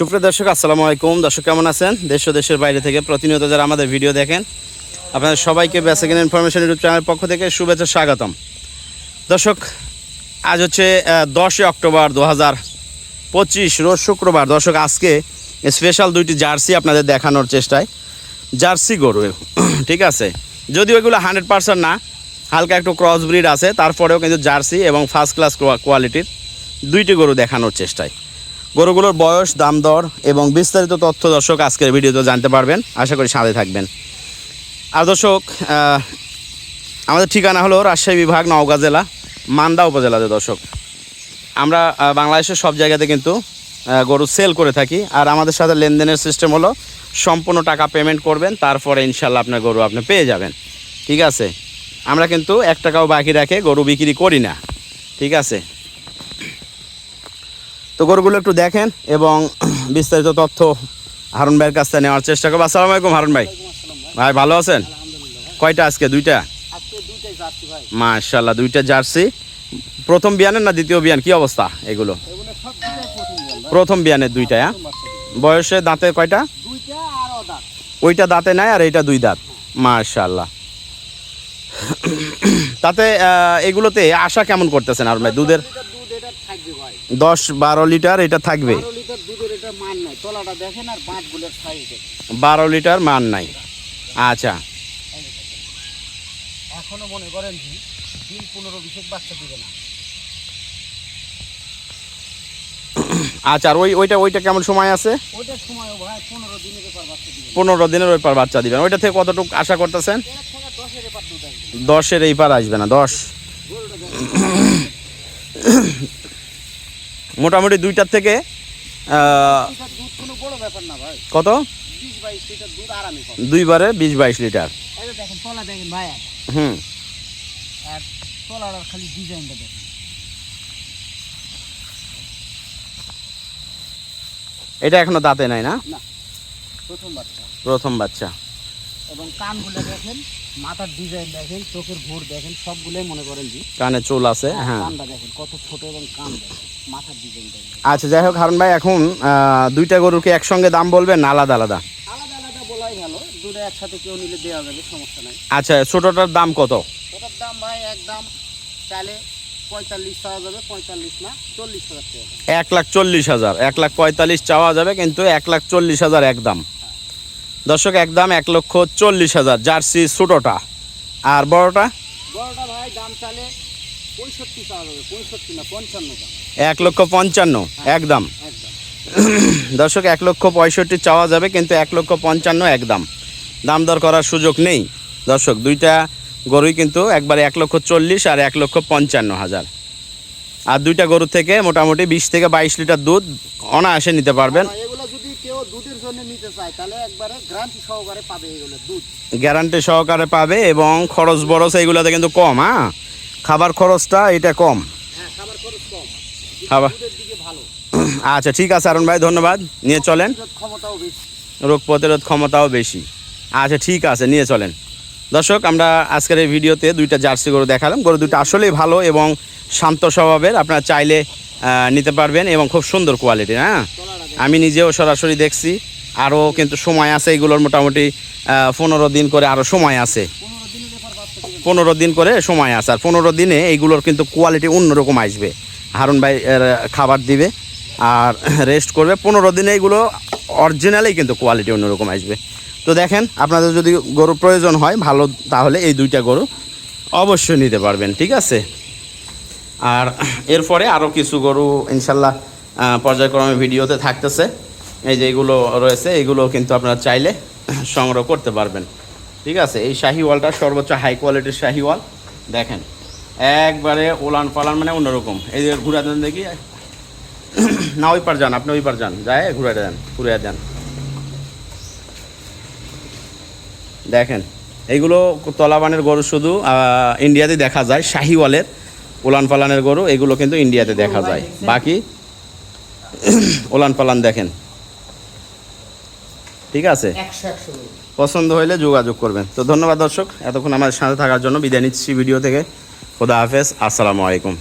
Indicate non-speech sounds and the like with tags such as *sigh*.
সুপ্রিয় দর্শক, আসসালামু আলাইকুম। দর্শক, কেমন আছেন? দেশ ও দেশের বাইরে থেকে প্রতিনিয়ত যারা আমাদের ভিডিও দেখেন, আপনাদের সবাইকে বেসিক ইনফরমেশন ইউটিউব চ্যানেলের পক্ষ থেকে শুভেচ্ছা, স্বাগতম। দর্শক, আজ হচ্ছে দশই অক্টোবর দু হাজার পঁচিশ, রোজ শুক্রবার। দর্শক, আজকে স্পেশাল দুইটি জার্সি আপনাদের দেখানোর চেষ্টায়। জার্সি গরু, ঠিক আছে? যদিও এগুলো হান্ড্রেড পার্সেন্ট না, হালকা একটু ক্রস ব্রিড আছে, তারপরেও কিন্তু জার্সি এবং ফার্স্ট ক্লাস কোয়ালিটির দুইটি গরু দেখানোর চেষ্টায়। গরুগুলোর বয়স, দাম দর এবং বিস্তারিত তথ্য দর্শক আজকের ভিডিওতে জানতে পারবেন। আশা করি সাথে থাকবেন। আর দর্শক আমাদের ঠিকানা হলো রাজশাহী বিভাগ, নওগাঁ জেলা, মান্দা উপজেলাতে দর্শক। আমরা বাংলাদেশের সব জায়গাতে কিন্তু গরু সেল করে থাকি। আর আমাদের সাথে লেনদেনের সিস্টেম হলো, সম্পূর্ণ টাকা পেমেন্ট করবেন, তারপরে ইনশাল্লাহ আপনার গরু আপনি পেয়ে যাবেন। ঠিক আছে? আমরা কিন্তু এক টাকাও বাকি রাখে গরু বিক্রি করি না। ঠিক আছে? তো গরুগুলো একটু দেখেন এবং বিস্তারিত তথ্য হারুন ভাইয়ের কাছ থেকে নেওয়ার চেষ্টা করব। আসসালামু আলাইকুম হারুন ভাই। ভাই, ভালো আছেন? কয়টা আজকে? দুইটা? মাশাল্লাহ দুইটা জার্সি। প্রথম বিয়ানের না দ্বিতীয় বিয়ান? কি অবস্থা এগুলো? প্রথম বিয়ানের দুইটা হ্যাঁ। বয়সে দাঁতে কয়টা? ওইটা দাঁতে নাই আর এইটা দুই দাঁত। মাশাল্লাহ তাতে এগুলোতে আশা কেমন করতেছেন আর ভাই? দুধের লিটার দুধ এটা থাকবে ভাই দশ বারো লিটার এটা থাকবে। বারো লিটার মান নাই। আচ্ছা। এখনও মনে করেন দিন পনেরো বিশেক বাচ্চা দিবে না। আচ্ছা আর ওই ওইটা ওইটা কেমন সময় আছে? পনেরো দিনের ওই পার বাচ্চা দিবেন ওইটা থেকে কতটুকু আশা করতেছেন? দশের এই পার আসবে না দশ। *coughs* মোটামুটি দুইটার থেকে কত? দুইবারে বিশ বাইশ লিটার। হুম। এটা এখনও দাঁতে নাই না প্রথম বাচ্চা। প্রথম বাচ্চা। এবং কানগুলো দেখেন মাথার ডিজাইন দেখেন চোখের ভোর দেখেন সবগুলোই মনে করেন যে কানে চুল আছে হ্যাঁ কানটা দেখেন কত ছোট এবং কান দেখেন মাথার ডিজাইন দেখেন। আচ্ছা যাই হোক হারুন ভাই এখন দুইটা গরুকে একসঙ্গে দাম বলবেন না আলাদা আলাদা? আলাদা আলাদা বলাই ভালো দুটো একসাথে কেউ নিলে দেওয়া যাবে সমস্যা নাই। আচ্ছা ছোটটার দাম কত? ওটার দাম ভাই একদম হাজার এক লাখ চল্লিশ হাজার এক লাখ পঁয়তাল্লিশ চাওয়া যাবে কিন্তু এক লাখ চল্লিশ হাজার একদম। দর্শক একদম এক লক্ষ চল্লিশ হাজার জার্সি ছোটোটা আর বড়টা? বড়টা ভাই দাম এক লক্ষ পঞ্চান্ন একদম একদম দর্শক এক লক্ষ পঁয়ষট্টি চাওয়া যাবে কিন্তু এক লক্ষ পঞ্চান্ন একদম দাম। দর করার সুযোগ নেই। দর্শক দুইটা গরুই কিন্তু একবারে এক লক্ষ চল্লিশ আর এক লক্ষ পঞ্চান্ন হাজার। আর দুইটা গরু থেকে মোটামুটি বিশ থেকে বাইশ লিটার দুধ অনায়াসে নিতে পারবেন আর এগুলো যদি কেউ দুধের জন্য নিতে চায় তাহলে একবারে গ্রান্টি সহকারে পাবে এগুলো দুধ। গ্যারান্টি সহকারে পাবে এবং খরচ বরচ এইগুলোতে কিন্তু কম হ্যাঁ? খাবার খরচটা এটা কম। হ্যাঁ খাবার খরচ কম। খাবার- দিকে ভালো। আচ্ছা ঠিক আছে আরুন ভাই ধন্যবাদ। নিয়ে চলেন। ক্ষমতাও বেশি। রোগ প্রতিরোধ ক্ষমতাও বেশি। আচ্ছা ঠিক আছে নিয়ে চলেন। দর্শক আমরা আজকের এই ভিডিওতে দুইটা জার্সি গরু দেখালাম। গরু দুটো আসলেই ভালো এবং শান্ত স্বভাবের আপনারা চাইলে নিতে পারবেন এবং খুব সুন্দর কোয়ালিটির হ্যাঁ। আমি নিজেও সরাসরি দেখছি। আরও কিন্তু সময় আছে এগুলোর মোটামুটি পনেরো দিন করে আরও সময় আছে। পনেরো দিন করে সময় আছে। আর পনেরো দিনে এইগুলোর কিন্তু কোয়ালিটি অন্যরকম আসবে। হারুন ভাই খাবার দিবে আর রেস্ট করবে। পনেরো দিনে এইগুলো অরিজিনালেই কিন্তু কোয়ালিটি অন্যরকম আসবে। তো দেখেন, আপনাদের যদি গরু প্রয়োজন হয় ভালো, তাহলে এই দুইটা গরু অবশ্যই নিতে পারবেন, ঠিক আছে? আর এরপরে আরও কিছু গরু, ইনশাল্লাহ পর্যায়ক্রমে ভিডিওতে থাকতেছে। এই যে এগুলো রয়েছে এগুলো কিন্তু আপনারা চাইলে সংগ্রহ করতে পারবেন। ঠিক আছে এই শাহিওয়ালটা সর্বোচ্চ হাই কোয়ালিটির শাহিওয়াল। দেখেন একবারে ওলান পালান মানে অন্যরকম। এই যে ঘুরে দেন দেখি। না ওই পার যান আপনি ওই পার যান। যায় ঘুরে দেন ঘুরে দেন। দেখেন এইগুলো তলাবানের গরু শুধু ইন্ডিয়াতে দেখা যায় শাহিওয়ালের ওলান পালানের গরু এগুলো কিন্তু ইন্ডিয়াতে দেখা যায়। বাকি *coughs* ওলান পালান দেখেন। ঠিক আছে। পছন্দ হইলে যোগাযোগ করবেন। তো ধন্যবাদ দর্শক এতক্ষণ আমাদের সাথে থাকার জন্য বিদায় নিচ্ছি ভিডিও থেকে। খোদা হাফেজ আসসালামু আলাইকুম।